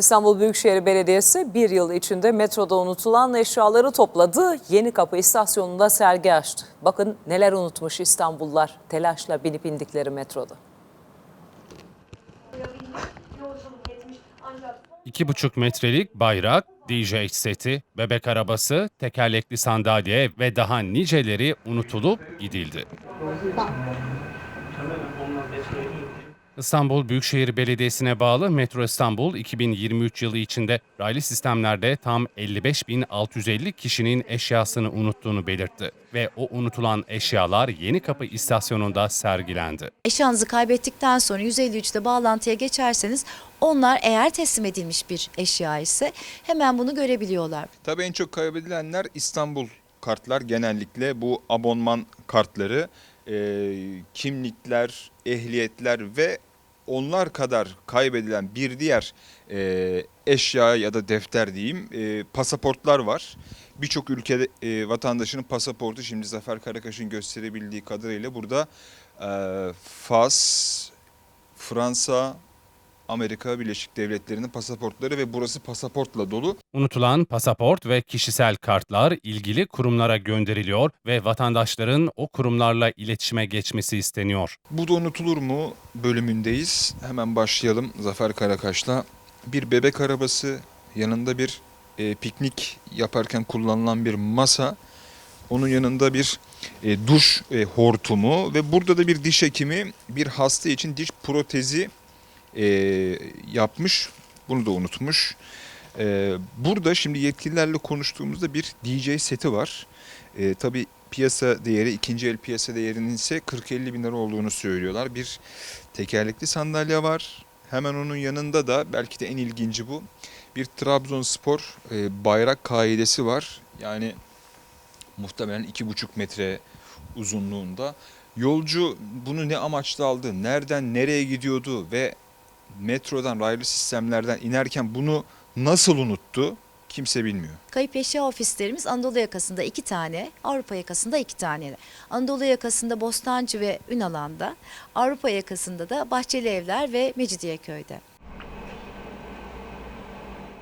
İstanbul Büyükşehir Belediyesi bir yıl içinde metroda unutulan eşyaları topladı. Yeni Kapı istasyonunda sergi açtı. Bakın neler unutmuş İstanbullular telaşla binip indikleri metroda. ancak 2,5 metrelik bayrak, DJ seti, bebek arabası, tekerlekli sandalye ve daha niceleri unutulup gidildi. İstanbul Büyükşehir Belediyesi'ne bağlı Metro İstanbul 2023 yılı içinde raylı sistemlerde tam 55.650 kişinin eşyasını unuttuğunu belirtti ve o unutulan eşyalar Yeni Kapı istasyonunda sergilendi. Eşyanızı kaybettikten sonra 153'te bağlantıya geçerseniz onlar eğer teslim edilmiş bir eşya ise hemen bunu görebiliyorlar. Tabii en çok kaybedilenler İstanbul kartlar genellikle bu abonman kartları, e, kimlikler, ehliyetler ve onlar kadar kaybedilen bir diğer e, eşya ya da defter diyeyim e, pasaportlar var. Birçok ülkede e, vatandaşının pasaportu şimdi Zafer Karakaş'ın gösterebildiği kadarıyla burada e, Fas, Fransa, Amerika Birleşik Devletleri'nin pasaportları ve burası pasaportla dolu. Unutulan pasaport ve kişisel kartlar ilgili kurumlara gönderiliyor ve vatandaşların o kurumlarla iletişime geçmesi isteniyor. Bu da unutulur mu bölümündeyiz. Hemen başlayalım Zafer Karakaş'la. Bir bebek arabası, yanında bir e, piknik yaparken kullanılan bir masa, onun yanında bir e, duş e, hortumu ve burada da bir diş hekimi bir hasta için diş protezi e, yapmış. Bunu da unutmuş. E, burada şimdi yetkililerle konuştuğumuzda bir DJ seti var. E, tabii piyasa değeri, ikinci el piyasa değerinin ise 40-50 bin lira olduğunu söylüyorlar. Bir tekerlekli sandalye var. Hemen onun yanında da belki de en ilginci bu. Bir Trabzonspor e, bayrak kaidesi var. Yani muhtemelen 2,5 metre uzunluğunda. Yolcu bunu ne amaçla aldı, nereden nereye gidiyordu ve metrodan, raylı sistemlerden inerken bunu nasıl unuttu kimse bilmiyor. Kayıp eşya ofislerimiz Anadolu yakasında iki tane, Avrupa yakasında iki tane. Anadolu yakasında Bostancı ve Ünalan'da, Avrupa yakasında da Bahçeli Evler ve Mecidiyeköy'de.